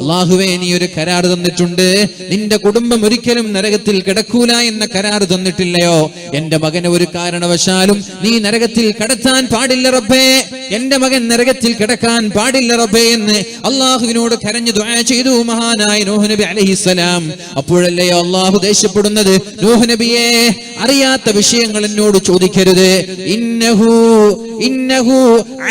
അള്ളാഹുവേ നീ ഒരു കരാർ തന്നിട്ടുണ്ട്. നിന്റെ കുടുംബം ഒരിക്കലും നരകത്തിൽ കിടക്കൂല എന്ന കരാർ തന്നിട്ടില്ലയോ? എന്റെ മകനെ ഒരു കാരണവശാലും നീ നരകത്തിൽ കടത്താൻ പാടില്ല റബ്ബേ. എന്റെ മകൻ നരകത്തിൽ കിടക്കാൻ പാടില്ല റബ്ബേ എന്ന് അള്ളാഹുവിനോട് കരഞ്ഞു ദുആ ചെയ്തു മഹാനായ നൂഹ് നബി അലൈഹിസ്സലാം അപ്പോഴല്ലയോ അള്ളാഹു ദേഷ്യപ്പെടുന്നത്? നൂഹ് നബിയെ അറിയാത്ത വിഷയങ്ങൾ എന്നോട് ചോദിക്കരുത്. ഇന്നഹു ഇന്നഹു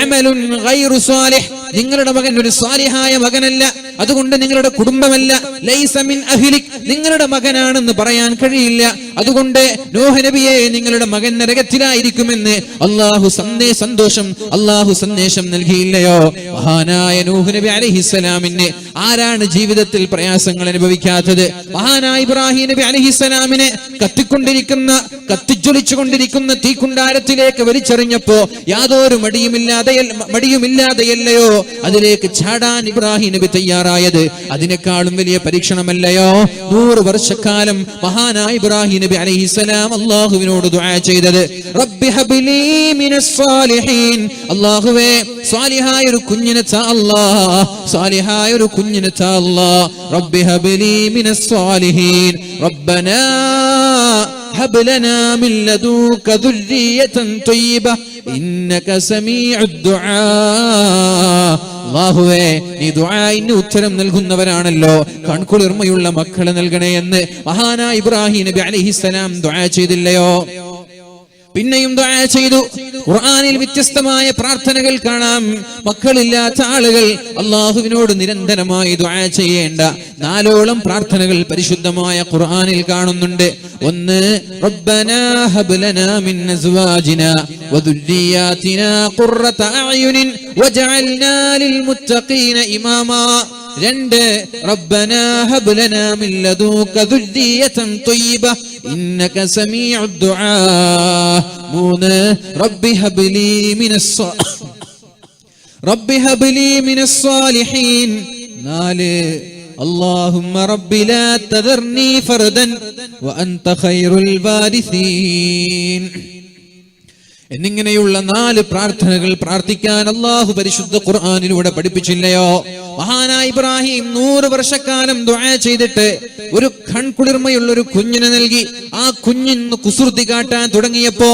അമലുൻ ഗൈറു സാലിഹ് നിങ്ങളുടെ മകൻ ഒരു സ്വാലിഹായ മകനല്ല. അതുകൊണ്ട് നിങ്ങളുടെ കുടുംബമല്ല. ലൈസമിൻ അഹിലിക്. നിങ്ങളുടെ മകനാണെന്ന് പറയാൻ കഴിയില്ല. അതുകൊണ്ട് നോഹ നബിയെ നിങ്ങളുടെ മകൻ നരകത്തിലായിരിക്കുമെന്ന് അള്ളാഹു സന്ദേ സന്തോഷം അള്ളാഹു സന്ദേശം നൽകിയില്ലയോ? മഹാനായ നൂഹ് നബി അലഹിസ്സലാമിന് ആരാണ് ജീവിതത്തിൽ പ്രയാസങ്ങൾ അനുഭവിക്കാത്തത്? മഹാനായ ഇബ്രാഹിം നബി അലഹിസ്സലാമിനെ കത്തിക്കൊണ്ടിരിക്കുന്ന കത്തിജ്വലിച്ചുകൊണ്ടിരിക്കുന്ന തീക്കുണ്ടാരത്തിലേക്ക് വലിച്ചെറിഞ്ഞപ്പോ യാതൊരു മടിയുമില്ലാതെ മടിയുമില്ലാതെയല്ലയോ? അതിലേക്ക് ചാടാൻ ഇബ്രാഹിം നബി തയ്യാറായത് അതിനേക്കാളും വലിയ പരീക്ഷണമല്ലയോ നൂറ് വർഷക്കാലം മഹാനായ ഇബ്രാഹിം നബി അലൈഹിസ്സലാം അള്ളാഹുവിനോട് ദുആ ചെയ്തത് റബ്ബി ഹബ്ലി മിനസ് സാലിഹീൻ അല്ലാഹുവേ സാലിഹായ ഒരു കുഞ്ഞിനെ താ അല്ലാഹ് സാലിഹായ ഒരു കുഞ്ഞിനെ താ അല്ലാഹ് റബ്ബി ഹബ്ലി മിനസ് സാലിഹീൻ റബ്ബനാ هب لنا من لدنك ذرية طيبة إنك سميع الدعاء അള്ളാഹുവേ നീ ദുആഇന് ഉത്തരം നൽകുന്നവരാണല്ലോ. കൺകുളിർമയുള്ള മക്കളെ നൽകണേ എന്ന് മഹാനായ ഇബ്രാഹിം നബി അലൈഹിസ്സലാം ദുആ ചെയ്തില്ലയോ? പിന്നെയും ദുആ ചെയ്തു. ഖുർആനിൽ വ്യത്യസ്തമായ പ്രാർത്ഥനകൾ കാണാം. മക്കളില്ലാത്ത ആളുകൾ അള്ളാഹുവിനോട് നിരന്തരമായി ദുആ ചെയ്യേണ്ട. നാലോളം പ്രാർത്ഥനകൾ പരിശുദ്ധമായ ഖുർആനിൽ കാണുന്നുണ്ട്. ഒന്ന് റബ്ബനാ ഖുർറത വജഅൽനാ ലിൽമുത്തഖീന ഇമാമാ. രണ്ട് റബ്ബനാ ഹബ് ലനാ മിൻ ലദൂക ദുര്രിയതൻ ത്വയ്യിബ ഇന്നക സമീഉ ദുആ മൂന്ന് റബ്ബി ഹബ് ലീ മിനസ് റബ്ബി ഹബ് ലീ മിനസ് സാലിഹീൻ നാല് اللهم رب لا تذرني فردا وأنت خير الوارثين എന്നിങ്ങനെയുള്ള നാല് പ്രാർത്ഥനകൾ പ്രാർത്ഥിക്കാൻ അള്ളാഹു പരിശുദ്ധ ഖുർആാനിലൂടെ പഠിപ്പിച്ചില്ലയോ മഹാനായ ഇബ്രാഹിം നൂറ് വർഷക്കാലം ദുആ ചെയ്തിട്ട് ഒരു കൺകുളിർമയുള്ള ഒരു കുഞ്ഞിനെ നൽകി. ആ കുഞ്ഞിന്ന് കുസൃതി കാട്ടാൻ തുടങ്ങിയപ്പോ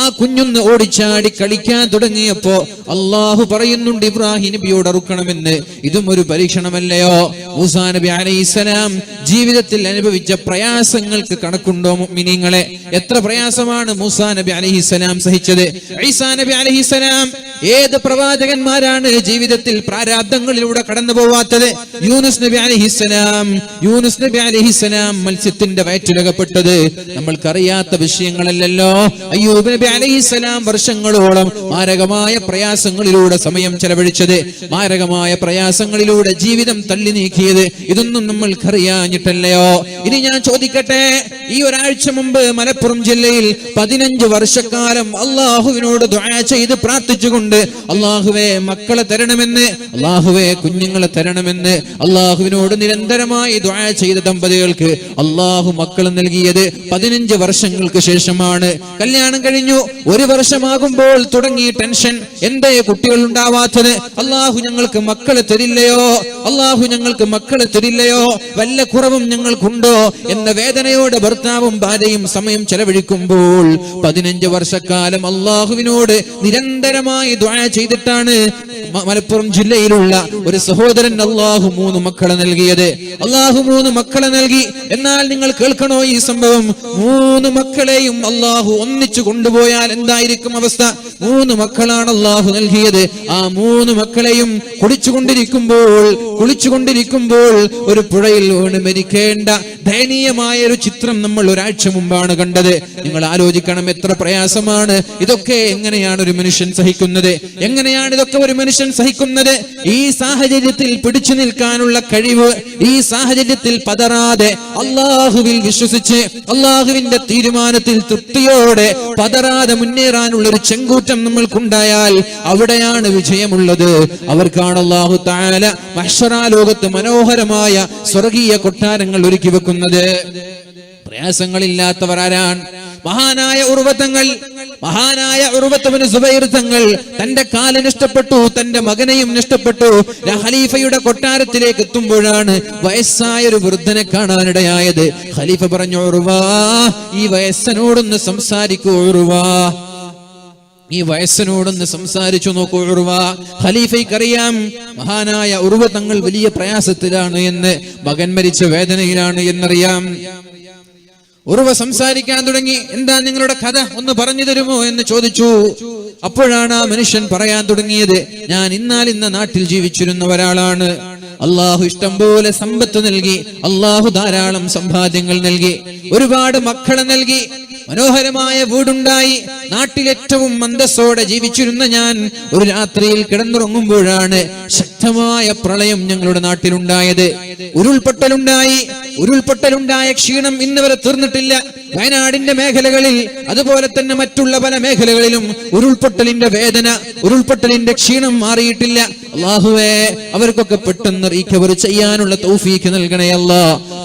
ആ കുഞ്ഞൊന്ന് ഓടിച്ചാടി കളിക്കാൻ തുടങ്ങിയപ്പോ അള്ളാഹു പറയുന്നുണ്ട് ഇബ്രാഹിം നബിയോട് അറുക്കണമെന്ന്. ഇതും ഒരു പരീക്ഷണമല്ലയോ? മൂസാ നബി അലൈഹിസ്സലാം ജീവിതത്തിൽ അനുഭവിച്ച പ്രയാസങ്ങൾക്ക് കണക്കുണ്ടോ മിനിങ്ങളെ എത്ര പ്രയാസമാണ് മൂസാ നബി അലൈഹിസ്സലാം സഹിച്ചത്? ഈസാ നബി അലൈഹിസ്സലാം ഏത് പ്രവാചകന്മാരാണ് ജീവിതത്തിൽ പ്രാരാബ്ദങ്ങളിലൂടെ കടന്നു പോവാത്തത് യൂനുസ് നബി അലഹിസ്സലാം യൂനുസ് നബി അലഹിസ്സലാം മത്സ്യത്തിന്റെ വയറ്റിലകപ്പെട്ടത്. നമ്മൾക്കറിയാത്ത വിഷയങ്ങളല്ലല്ലോ. അയ്യൂബ് നബി അലഹിസ്സലാം വർഷങ്ങളോളം മാരകമായ പ്രയാസങ്ങളിലൂടെ സമയം ചെലവഴിച്ചത്. മാരകമായ പ്രയാസങ്ങളിലൂടെ ജീവിതം തള്ളി നീക്കിയത്. ഇതൊന്നും നമ്മൾക്കറിയാഞ്ഞിട്ടല്ലയോ? ഇനി ഞാൻ ചോദിക്കട്ടെ ഈ ഒരാഴ്ച മുമ്പ് മലപ്പുറം ജില്ലയിൽ പതിനഞ്ച് വർഷക്കാലം അള്ളാഹുവിനോട് ദുആ ചെയ്ത് പ്രാർത്ഥിച്ചുകൊണ്ട് അള്ളാഹുവെ മക്കളെ തരണമെന്ന് അള്ളാഹുവെ കുഞ്ഞുങ്ങളെ തരണമെന്ന് അള്ളാഹുവിനോട് നിരന്തരമായി ദുആ ചെയ്ത ദമ്പതികൾക്ക് അള്ളാഹു മക്കൾ നൽകിയത് പതിനഞ്ച് വർഷങ്ങൾക്ക് ശേഷമാണ്. കല്യാണം കഴിഞ്ഞു. ഒരു വർഷമാകുമ്പോൾ തുടങ്ങി ടെൻഷൻ എന്തേ കുട്ടികൾ ഉണ്ടാവാത്തത്? അള്ളാഹു ഞങ്ങൾക്ക് മക്കളെ തരില്ലയോ? അള്ളാഹു ഞങ്ങൾക്ക് മക്കളെ തരില്ലയോ? വല്ല കുറവും ഞങ്ങൾക്കുണ്ടോ? എന്ന വേദനയോടെ ഭർത്താവും ഭാര്യയും സമയം ചെലവഴിക്കുമ്പോൾ പതിനഞ്ച് വർഷക്കാലം അള്ളാഹുവിനോട് നിരന്തരമായി ദ്വാ ചെയ്തിട്ടാണ് മലപ്പുറം ജില്ലയിലുള്ള ഒരു സഹോദരൻ അള്ളാഹു മൂന്ന് മക്കളെ നൽകിയത്. അള്ളാഹു മൂന്ന് മക്കളെ നൽകി. എന്നാൽ നിങ്ങൾ കേൾക്കണോ ഈ സംഭവം? മൂന്ന് മക്കളെയും അള്ളാഹു ഒന്നിച്ചു കൊണ്ടുപോയാൽ എന്തായിരിക്കും അവസ്ഥ? മൂന്ന് മക്കളാണ് അള്ളാഹു നൽകിയത്. ആ മൂന്ന് മക്കളെയും കുടിച്ചുകൊണ്ടിരിക്കുമ്പോൾ കുളിച്ചുകൊണ്ടിരിക്കുമ്പോൾ ഒരു പുഴയിൽ വീണ് മരിക്കേണ്ട ദയനീയമായ ഒരു ചിത്രം നമ്മൾ ഒരാഴ്ച മുമ്പാണ് കണ്ടത്. നിങ്ങൾ ആലോചിക്കണം എത്ര പ്രയാസമാണ്. ഇതൊക്കെ എങ്ങനെയാണ് ഒരു മനുഷ്യൻ സഹിക്കുന്നത്? എങ്ങനെയാണ് ഇതൊക്കെ ഒരു മനുഷ്യൻ സഹിക്കുന്നത്? ഈ സാഹചര്യത്തിൽ പിടിച്ചു നിൽക്കാനുള്ള കഴിവ് ഈ സാഹചര്യത്തിൽ പതറാതെ അള്ളാഹുവിൽ വിശ്വസിച്ച് അള്ളാഹുവിന്റെ തീരുമാനത്തിൽ തൃപ്തിയോടെ പതറാതെ മുന്നേറാനുള്ള ഒരു ചെങ്കൂറ്റം നമ്മൾക്കുണ്ടായാൽ അവിടെയാണ് വിജയമുള്ളത്. അവർക്കാണ് അള്ളാഹു താല മഹ്ഷറാ ലോകത്ത് മനോഹരമായ സ്വർഗീയ കൊട്ടാരങ്ങൾ ഒരുക്കി വെക്കുന്നത്. പ്രയാസങ്ങളില്ലാത്തവർ ആരാണ് മഹാനായ ഉർവത്തങ്ങൾ മഹാനായ ഉറുവത്തവന് സുബൈർ തങ്ങൾ തന്റെ കാൽ നഷ്ടപ്പെട്ടു തന്റെ മകനെയും നഷ്ടപ്പെട്ടു ഖലീഫയുടെ കൊട്ടാരത്തിലേക്ക് എത്തുമ്പോഴാണ് വയസ്സായ ഒരു വൃദ്ധനെ കാണാനിടയായത്. ഖലീഫ പറഞ്ഞു ഉറുവാ ഈ വയസ്സനോടൊന്ന് സംസാരിക്കൂ ഉറുവാ. ഈ വയസ്സനോടൊന്ന് സംസാരിച്ചു നോക്കൂ ഉറുവ. ഖലീഫയ്ക്കറിയാം മഹാനായ ഉറുവ തങ്ങൾ വലിയ പ്രയാസത്തിലാണ് എന്ന് മകൻ മരിച്ച വേദനയിലാണ് എന്നറിയാം. ഉറുവ സംസാരിക്കാൻ തുടങ്ങി. എന്താ നിങ്ങളുടെ കഥ? ഒന്ന് പറഞ്ഞു തരുമോ എന്ന് ചോദിച്ചു. അപ്പോഴാണ് ആ മനുഷ്യൻ പറയാൻ തുടങ്ങിയത് ഞാൻ ഇന്നാൽ ഇന്ന നാട്ടിൽ ജീവിച്ചിരുന്ന ഒരാളാണ്. അള്ളാഹു ഇഷ്ടം പോലെ സമ്പത്ത് നൽകി അള്ളാഹു ധാരാളം സമ്പാദ്യങ്ങൾ നൽകി ഒരുപാട് മക്കളെ നൽകി മനോഹരമായ വീടുണ്ടായി. നാട്ടിലേറ്റവും മന്ദസ്സോടെ ജീവിച്ചിരുന്ന ഞാൻ ഒരു രാത്രിയിൽ കിടന്നുറങ്ങുമ്പോഴാണ് ശക്തമായ പ്രളയം ഞങ്ങളുടെ നാട്ടിലുണ്ടായത്. ഉരുൾപൊട്ടലുണ്ടായി. ഉരുൾപൊട്ടലുണ്ടായ ക്ഷീണം ഇന്ന് വരെ തീർന്നിട്ടില്ല. വയനാടിന്റെ മേഖലകളിൽ അതുപോലെ തന്നെ മറ്റുള്ള പല മേഖലകളിലും ഉരുൾപൊട്ടലിന്റെ വേദന ഉരുൾപൊട്ടലിന്റെ ക്ഷീണം മാറിയിട്ടില്ല. അള്ളാഹുവേ അവർക്കൊക്കെ പെട്ടെന്ന് റീകവർ ചെയ്യാനുള്ള തൗഫീക്ക് നൽകണയല്ല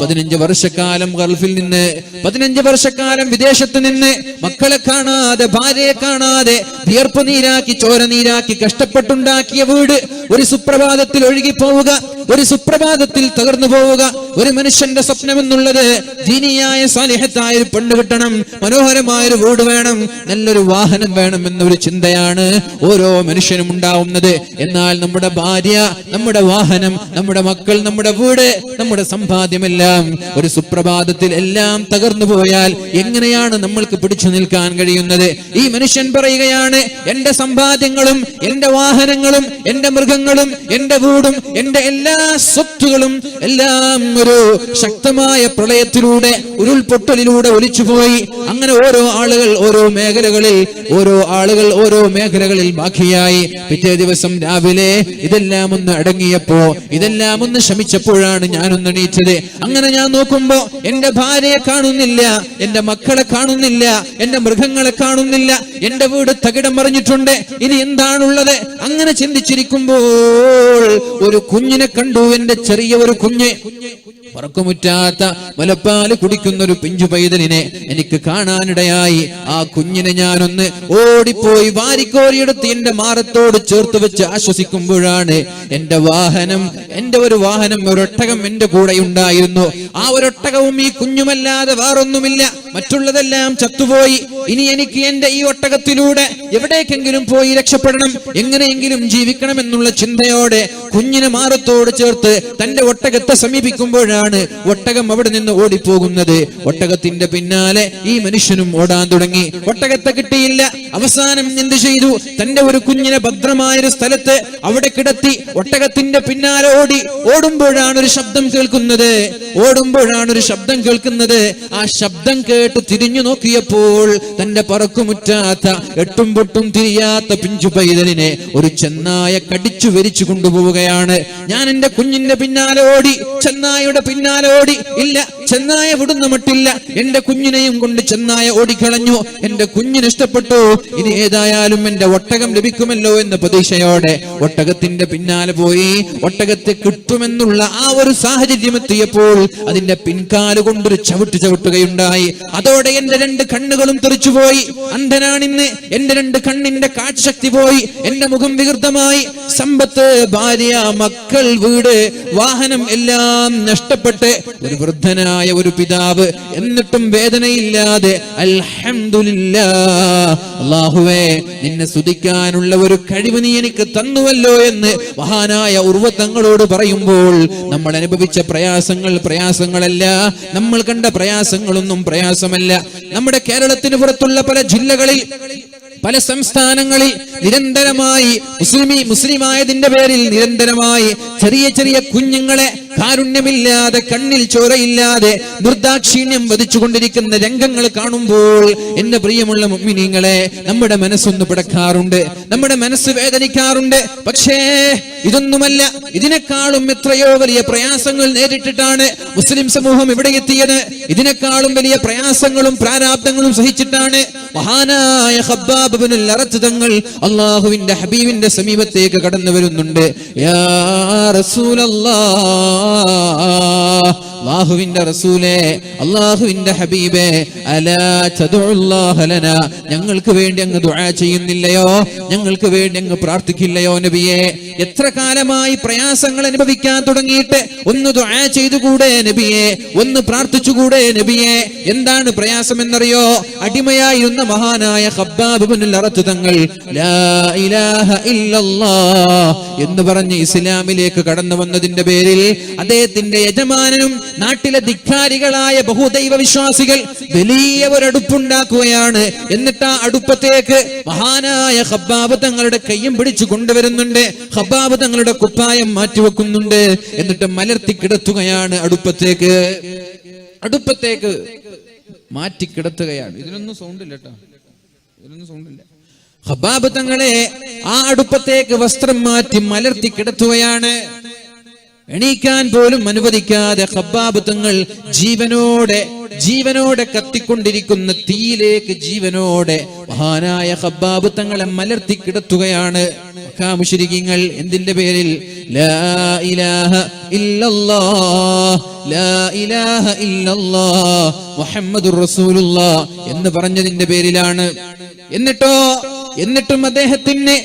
പതിനഞ്ച് വർഷക്കാലം ഗൾഫിൽ നിന്ന് പതിനഞ്ച് വർഷക്കാലം വിദേശത്ത് നിന്ന് മക്കളെ കാണാതെ ഭാര്യയെ കാണാതെ വിയർപ്പ് നീരാക്കി ചോര നീരാക്കി കഷ്ടപ്പെട്ടുണ്ടാക്കിയ വീട് ഒരു സുപ്രഭാതത്തിൽ ഒഴുകി പോവുക ഒരു സുപ്രഭാതത്തിൽ തകർന്നു പോവുക ഒരു മനുഷ്യന്റെ സ്വപ്നം എന്നുള്ളത് ദീനിയായ സാലിഹത്തായ പെണ്ണ് കിട്ടണം. മനോഹരമായ ഒരു വീട് വേണം. നല്ലൊരു വാഹനം വേണം എന്നൊരു ചിന്തയാണ് ഓരോ മനുഷ്യനും ഉണ്ടാവുന്നത്. എന്നാൽ നമ്മുടെ ഭാര്യ നമ്മുടെ വാഹനം നമ്മുടെ മക്കൾ നമ്മുടെ വീട് നമ്മുടെ സമ്പാദ്യമെല്ലാം ഒരു സുപ്രഭാതത്തിൽ എല്ലാം തകർന്നു പോയാൽ എങ്ങനെയാണ് നമ്മൾക്ക് പിടിച്ചു നിൽക്കാൻ കഴിയുന്നത്? ഈ മനുഷ്യൻ പറയുകയാണ് എന്റെ സമ്പാദ്യങ്ങളും എന്റെ വാഹനങ്ങളും എന്റെ മൃഗങ്ങളും എന്റെ വീടും എന്റെ എല്ലാ സ്വത്തുകളും എല്ലാം ഒരു ശക്തമായ പ്രളയത്തിലൂടെ ഉരുൾപൊട്ടലിലൂടെ ഒലിച്ചുപോയി. അങ്ങനെ ഓരോ ആളുകൾ ഓരോ മേഖലകളിൽ ഓരോ ആളുകൾ ഓരോ മേഖലകളിൽ ബാക്കിയായി. പിറ്റേ ദിവസം രാവിലെ ഇതെല്ലാം ഒന്ന് അടങ്ങിയപ്പോ ഇതെല്ലാം ഒന്ന് ശമിച്ചപ്പോഴാണ് ഞാനൊന്ന് എണീറ്റത്. അങ്ങനെ ഞാൻ നോക്കുമ്പോ എന്റെ ഭാര്യയെ കാണുന്നില്ല എന്റെ മക്കളെ കാണുന്നില്ല എന്റെ മൃഗങ്ങളെ കാണുന്നില്ല എന്റെ വീട് തകിടം മറിഞ്ഞിട്ടുണ്ട്. ഇനി എന്താണുള്ളത്? അങ്ങനെ ചിന്തിച്ചിരിക്കുമ്പോൾ ഒരു കുഞ്ഞിനെ കണ്ടു. എന്റെ ചെറിയ ഒരു കുഞ്ഞ്. പറക്കുമുറ്റാത്ത മുലപ്പാൽ കുടിക്കുന്ന ഒരു പിഞ്ചു പൈതലിനെ എനിക്ക് കാണാനിടയായി. ആ കുഞ്ഞിനെ ഞാനൊന്ന് ഓടിപ്പോയി വാരിക്കോരിയെടുത്ത് എന്റെ മാറത്തോട് ചേർത്ത് വെച്ച് ആശ്വസിക്കുമ്പോഴാണ് എന്റെ വാഹനം എന്റെ ഒരു വാഹനം ഒരൊട്ടകം എന്റെ കൂടെ ഉണ്ടായിരുന്നു. ആ ഒരൊട്ടകവും ഈ കുഞ്ഞുമല്ലാതെ വേറൊന്നുമില്ല. മറ്റുള്ളതെല്ലാം ചത്തുപോയി. ഇനി എനിക്ക് എന്റെ ഈ ഒട്ടകത്തിലൂടെ എവിടേക്കെങ്കിലും പോയി രക്ഷപ്പെടണം. എങ്ങനെയെങ്കിലും ജീവിക്കണം എന്നുള്ള ചിന്തയോടെ കുഞ്ഞിനെ മാറത്തോട് ചേർത്ത് തന്റെ ഒട്ടകത്തെ സമീപിക്കുമ്പോഴാണ് ഒട്ടകം അവിടെ നിന്ന് ഓടിപ്പോകുന്നത്. ഒട്ടകത്തിന്റെ പിന്നാലെ ഈ മനുഷ്യനും ഓടാൻ തുടങ്ങി. ഒട്ടകത്തെ കിട്ടിയില്ല. അവസാനം എന്ത് ചെയ്തു? തന്റെ ഒരു കുഞ്ഞിനെ ഭദ്രമായൊരു സ്ഥലത്ത് അവിടെ കിടത്തി ഒട്ടകത്തിന്റെ പിന്നാലെ ഓടി. ഓടുമ്പോഴാണ് ഒരു ശബ്ദം കേൾക്കുന്നത്. ഓടുമ്പോഴാണ് ഒരു ശബ്ദം കേൾക്കുന്നത്. ആ ശബ്ദം കേട്ട് തിരിഞ്ഞു നോക്കിയപ്പോൾ തന്റെ പറക്കുമുറ്റാത്ത എട്ടും പൊട്ടും തിരിയാത്ത പിഞ്ചു പൈതലിനെ ഒരു ചെന്നായ കടിച്ചു വരിച്ചു കൊണ്ടുപോവുകയാണ്. ഞാൻ എന്റെ കുഞ്ഞിന്റെ പിന്നാലെ ഓടി ചെന്നായയുടെ പിന്നാലെ ഓടി ഇല്ല ചെന്നായ വിടുന്ന മട്ടില്ല. എന്റെ കുഞ്ഞിനെയും കൊണ്ട് ചെന്നായ ഓടിക്കളഞ്ഞു. എന്റെ കുഞ്ഞിന് ഇഷ്ടപ്പെട്ടു. ഇനി ഏതായാലും എന്റെ ഒട്ടകം ലഭിക്കുമല്ലോ എന്ന പ്രതീക്ഷയോടെ ഒട്ടകത്തിന്റെ പിന്നാലെ പോയി. ഒട്ടകത്തെ കിട്ടുമെന്നുള്ള ആ ഒരു സാഹചര്യം എത്തിയപ്പോൾ അതിന്റെ പിൻകാൽ കൊണ്ടൊരു ചവിട്ട് ചവിട്ടുകയുണ്ടായി. അതോടെ എന്റെ രണ്ട് കണ്ണുകളും തെറിച്ചുപോയി. അന്ധനാണിന്ന് എന്റെ രണ്ട് കണ്ണിന്റെ കാഴ്ചശക്തി പോയി. എന്റെ മുഖം വികൃതമായി. സമ്പത്ത് ഭാര്യ മക്കൾ വീട് വാഹനം എല്ലാം നഷ്ടപ്പെട്ട് ഒരു വൃദ്ധനായ വൃദ്ധനായ ഒരു പിതാവ് എന്നിട്ടും വേദനയില്ലാതെ അള്ളാഹുവേ നിന്നെ സ്തുതിക്കാനുള്ള ഒരു കഴിവ് നീ എനിക്ക് തന്നുവല്ലോ എന്ന് മഹാനായ ഉർവത്തങ്ങളോട് പറയുമ്പോൾ നമ്മൾ അനുഭവിച്ച പ്രയാസങ്ങൾ പ്രയാസങ്ങളല്ല നമ്മൾ കണ്ട പ്രയാസങ്ങളൊന്നും പ്രയാസമല്ല. നമ്മുടെ കേരളത്തിന് പുറത്തുള്ള പല ജില്ലകളിൽ പല സംസ്ഥാനങ്ങളിൽ നിരന്തരമായി മുസ്ലിമി മുസ്ലിമായതിന്റെ പേരിൽ നിരന്തരമായി ചെറിയ ചെറിയ കുഞ്ഞുങ്ങളെ കാരുണ്യമില്ലാതെ കണ്ണിൽ ചോരയില്ലാതെ ദുർദാക്ഷിണ്യം വധിച്ചുകൊണ്ടിരിക്കുന്ന രംഗങ്ങൾ കാണുമ്പോൾ എന്റെ പ്രിയമുള്ള മുമ്മിനിങ്ങളെ നമ്മുടെ മനസ്സൊന്ന് പിടക്കാറുണ്ട്. നമ്മുടെ മനസ്സ് വേദനിക്കാറുണ്ട്. പക്ഷേ ഇതൊന്നുമല്ല. ഇതിനേക്കാളും എത്രയോ വലിയ പ്രയാസങ്ങൾ നേരിട്ടിട്ടാണ് മുസ്ലിം സമൂഹം ഇവിടെ എത്തിയത്. ഇതിനേക്കാളും വലിയ പ്രയാസങ്ങളും പ്രാരാബ്ദങ്ങളും സഹിച്ചിട്ടാണ് മഹാനായ ഹബ്ബാബ് ബിനുൽ അറത്ത് തങ്ങൾ അള്ളാഹുവിന്റെ ഹബീബിന്റെ സമീപത്തേക്ക് കടന്നു വരുന്നുണ്ട്. യാ റസൂലല്ലാഹ് Allah അള്ളാഹുവിന്റെ റസൂലേ അള്ളാഹുവിന്റെ ഹബീബേ അലാ തദുല്ലാഹ ലനാ ഞങ്ങൾക്ക് വേണ്ടി അങ്ങ് ദുആ ചെയ്യുന്നില്ലയോ? ഞങ്ങൾക്ക് വേണ്ടി അങ്ങ് പ്രാർത്ഥിക്കില്ലയോ നബിയെ? എത്ര കാലമായി പ്രയാസങ്ങൾ അനുഭവിക്കാൻ തുടങ്ങിയിട്ട് ഒന്ന് ദുആ ചെയ്തുകൂടെ നബിയെ? ഒന്ന് പ്രാർത്ഥിച്ചുകൂടെ നബിയെ? എന്താണ് പ്രയാസം എന്നറിയോ? അടിമയായിരുന്ന മഹാനായ അറത്ത് തങ്ങൾ എന്ന് പറഞ്ഞ് ഇസ്ലാമിലേക്ക് കടന്നു വന്നതിന്റെ പേരിൽ അദ്ദേഹത്തിന്റെ യജമാനനും നാട്ടിലെ ധിക്കാരികളായ ബഹുദൈവ വിശ്വാസികൾ വലിയ ഒരു അടുപ്പുണ്ടാക്കുകയാണ് എന്നിട്ട് ആ അടുപ്പത്തേക്ക് മഹാനായ ഹബ്ബാബ് തങ്ങളുടെ കയ്യും പിടിച്ചു കൊണ്ടുവരുന്നുണ്ട്. ഹബ്ബാബ് തങ്ങളുടെ കുപ്പായം മാറ്റിവെക്കുന്നുണ്ട്. എന്നിട്ട് മലർത്തി കിടത്തുകയാണ് അടുപ്പത്തേക്ക്. അടുപ്പത്തേക്ക് മാറ്റി കിടത്തുകയാണ്. ഇതിനൊന്നും സൗണ്ട് ഇല്ല കേട്ടോ ഇതിനൊന്നും സൗണ്ട് ഇല്ല ഹബാബ് തങ്ങളെ ആ അടുപ്പത്തേക്ക് വസ്ത്രം മാറ്റി മലർത്തി കിടത്തുകയാണ്. എണീക്കാൻ പോലും അനുവദിക്കാതെ ഹബ്ബാബ് തങ്ങൾ ജീവനോടെ ജീവനോടെ കത്തിക്കൊണ്ടിരിക്കുന്ന തീയിലേക്ക് ജീവനോടെ മഹാനായ ഹബ്ബാബ് തങ്ങളെ മലർത്തി കിടത്തുകയാണ്. മുഷരികങ്ങൾ എന്തിന്റെ പേരിൽ? റസൂലുള്ള എന്ന് പറഞ്ഞതിന്റെ പേരിലാണ്. എന്നിട്ടോ? എന്നിട്ടും അദ്ദേഹത്തിന്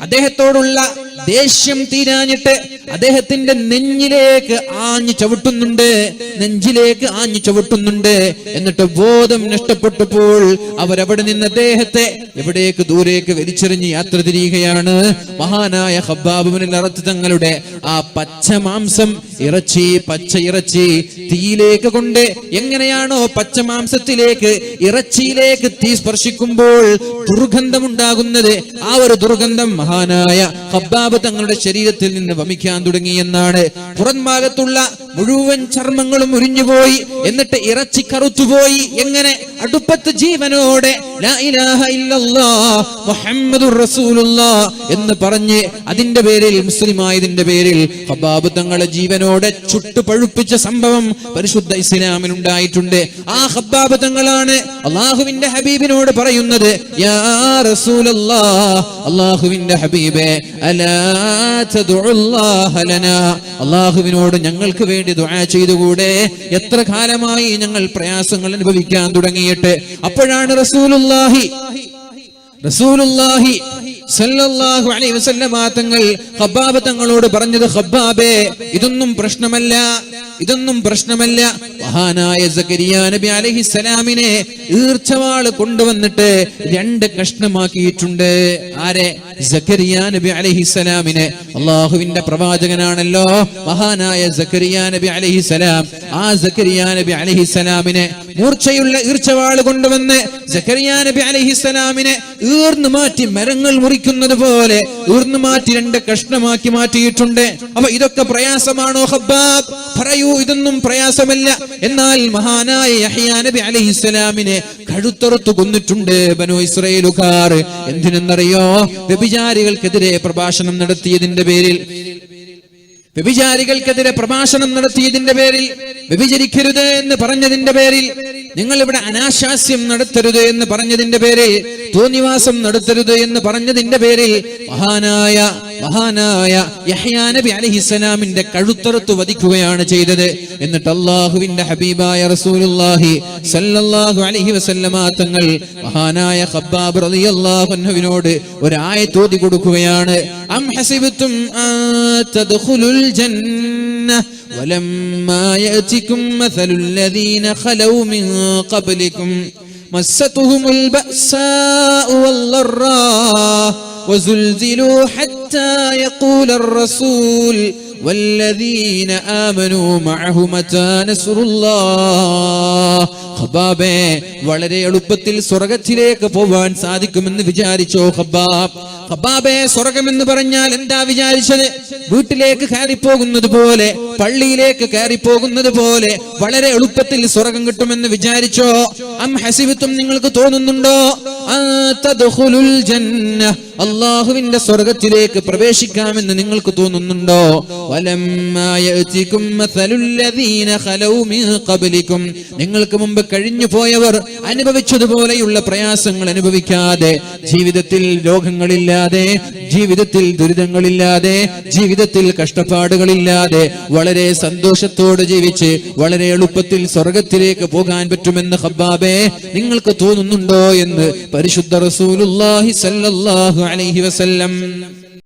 അദ്ദേഹത്തോടുള്ള ദേഷ്യം തീരാഞ്ഞിട്ട് അദ്ദേഹത്തിന്റെ നെഞ്ഞിലേക്ക് ആഞ്ഞു ചവിട്ടുന്നുണ്ട്. നെഞ്ചിലേക്ക് ആഞ്ഞു ചവിട്ടുന്നുണ്ട്. എന്നിട്ട് ബോധം നഷ്ടപ്പെട്ടപ്പോൾ അവരവിടെ നിന്ന് അദ്ദേഹത്തെ എവിടേക്ക് ദൂരേക്ക് വലിച്ചെറിഞ്ഞ് യാത്ര തിരിയുകയാണ്. മഹാനായ ഹബ്ബാബുവിനിൽ അറത്ത് തങ്ങളുടെ ആ പച്ച മാംസം ഇറച്ചി പച്ച ഇറച്ചി തീയിലേക്ക് കൊണ്ട് എങ്ങനെയാണോ പച്ച മാംസത്തിലേക്ക് ഇറച്ചിയിലേക്ക് തീ സ്പർശിക്കുമ്പോൾ ദുർഗന്ധമുണ്ടാകുന്നത്. ആ ഒരു ദുർഗന്ധം മഹാനായ ഹബ്ബാബ് തങ്ങളുടെ ശരീരത്തിൽ നിന്ന് വമിക്കാൻ തുടങ്ങി എന്നാണ്. പുറംഭാഗത്തുള്ള മുഴുവൻ ചർമ്മങ്ങളും ഉരിഞ്ഞുപോയി. എന്നിട്ട് ഇറച്ചി കറുത്തുപോയി. എങ്ങനെ? അടുപ്പത്ത് ജീവനോടെ എന്ന് പറഞ്ഞ് അതിന്റെ പേരിൽ മുസ്ലിമായതിന്റെ പേരിൽ ഹബാബ് തങ്ങളെ ജീവനോടെ ചുട്ടു പഴുപ്പിച്ച സംഭവം പരിശുദ്ധ ഇസ്ലാമിൽ ഉണ്ടായിട്ടുണ്ട്. ആ ഹബ്ബാബ് തങ്ങളാണ് അള്ളാഹുവിന്റെ ഹബീബിനോട് പറയുന്നത് യാ റസൂലല്ലാ അള്ളാഹുവിന്റെ ഹബീബെ അലാ അള്ളാഹുവിനോട് ഞങ്ങൾക്ക് വേണ്ടി ദുആ ചെയ്തുകൂടെ. എത്ര കാലമായി ഞങ്ങൾ പ്രയാസങ്ങൾ അനുഭവിക്കാൻ തുടങ്ങിയിട്ട്. അപ്പോഴാണ് റസൂലുല്ലാഹി റസൂലുല്ലാഹി സല്ലല്ലാഹു അലൈഹി വസല്ലമ തങ്ങൾ ഖബ്ബാബ് തങ്ങളോട് പറഞ്ഞത് ഖബ്ബാബേ ഇതൊന്നും പ്രശ്നമല്ല ഇതൊന്നും പ്രശ്നമല്ല. മഹാനായ സക്കരിയ നബി അലൈഹിസ്സലാമിനെ ഈർച്ചവാൾ കൊണ്ടുവന്നിട്ട് രണ്ട് കഷ്ണമാക്കിയിട്ടുണ്ട്. ആരെ? നബി അള്ളാഹുവിന്റെ പ്രവാചകനാണല്ലോ മഹാനായ സക്കരിയ നബി ആ സക്കരിയ നബി മൂർച്ചയുള്ള ഈർച്ചവാൾ കൊണ്ടുവന്ന് സക്കരിയ നബി അലൈഹിസ്സലാമിനെ ഈർന്നു മാറ്റി മരങ്ങൾ മുറിക്കുന്നത് പോലെ ഈർന്നു മാറ്റി രണ്ട് കഷ്ണമാക്കി മാറ്റിയിട്ടുണ്ട്. അപ്പൊ ഇതൊക്കെ പ്രയാസമാണോ ഹബ്ബാബ്? പറയൂ ഇതൊന്നും പ്രയാസമല്ല. എന്നാൽ മഹാനായ യഹ്യാ നബി അലൈഹിസ്സലാമിനെ കഴുത്തറുത്തു കൊന്നിട്ടുണ്ട് ബനു ഇസ്രയേലുകാർ. എന്തിനെന്നറിയോ? വ്യഭിചാരികൾക്കെതിരെ പ്രഭാഷണം നടത്തിയതിന്റെ പേരിൽ. വ്യഭിചാരികൾക്കെതിരെ പ്രഭാഷണം നടത്തിയതിന്റെ പേരിൽ. വ്യഭിചരിക്കരുത് എന്ന് പറഞ്ഞതിന്റെ പേരിൽ. നിങ്ങൾ ഇവിടെ അനാശാസ്യം നടത്തരുത് എന്ന് പറഞ്ഞതിന്റെ പേരിൽ. തോന്നിവാസം നടത്തരുത് എന്ന് പറഞ്ഞതിന്റെ പേരിൽ. മഹാനായ മഹാനായ യഹ്യാ നബി അലഹിസ്സലാമിന്റെ കഴുത്തറുത്ത് വധിക്കുകയാണ് ചെയ്തത് എന്നിട്ട് അള്ളാഹുവിന്റെ ഹബീബായ റസൂലുള്ളാഹി സല്ലല്ലാഹു അലൈഹി വസല്ലമ തങ്ങൾ മഹാനായ ഖബ്ബാബ് റളിയല്ലാഹു അൻഹുവിനോട് ഒരു ആയത്ത് ഓതി കൊടുക്കുകയാണ് അം ഹസിബത്തും ആ തദ്ഖുലുൽ ജന്ന ولما يأتكم مثل الذين خلوا من قبلكم مستهم البأساء والضراء وزلزلوا حتى يقول الرسول والذين آمنوا معه متى نصر الله ഖബാബേ വളരെ എളുപ്പത്തിൽ സ്വർഗത്തിലേക്ക് പോവാൻ സാധിക്കുമെന്ന് വിചാരിച്ചോ ഖബാബ് ഖബാബേ സ്വർഗമെന്ന് പറഞ്ഞാൽ എന്താ വിചാരിച്ചത്? വീട്ടിലേക്ക് കയറിപ്പോകുന്നത് പോലെ പള്ളിയിലേക്ക് കയറിപ്പോകുന്നത് പോലെ വളരെ എളുപ്പത്തിൽ സ്വർഗം കിട്ടുമെന്ന് വിചാരിച്ചോ? അം ഹസിബത്തും നിങ്ങൾക്ക് തോന്നുന്നുണ്ടോ? അള്ളാഹുവിന്റെ സ്വർഗത്തിലേക്ക് പ്രവേശിക്കാമെന്ന് നിങ്ങൾക്ക് തോന്നുന്നുണ്ടോ? നിങ്ങൾക്ക് മുമ്പ് കഴിഞ്ഞു പോയവർ അനുഭവിച്ചതുപോലെയുള്ള പ്രയാസങ്ങൾ അനുഭവിക്കാതെ ജീവിതത്തിൽ രോഗങ്ങളില്ലാതെ ജീവിതത്തിൽ ദുരിതങ്ങളില്ലാതെ ജീവിതത്തിൽ കഷ്ടപ്പാടുകളില്ലാതെ വളരെ സന്തോഷത്തോടെ ജീവിച്ച് വളരെ എളുപ്പത്തിൽ സ്വർഗത്തിലേക്ക് പോകാൻ പറ്റുമെന്ന് ഹബ്ബാബേ നിങ്ങൾക്ക് തോന്നുന്നുണ്ടോ എന്ന് പരിശുദ്ധ റസൂലുല്ലാഹി സല്ലല്ലാഹു അലൈഹി വസല്ലം.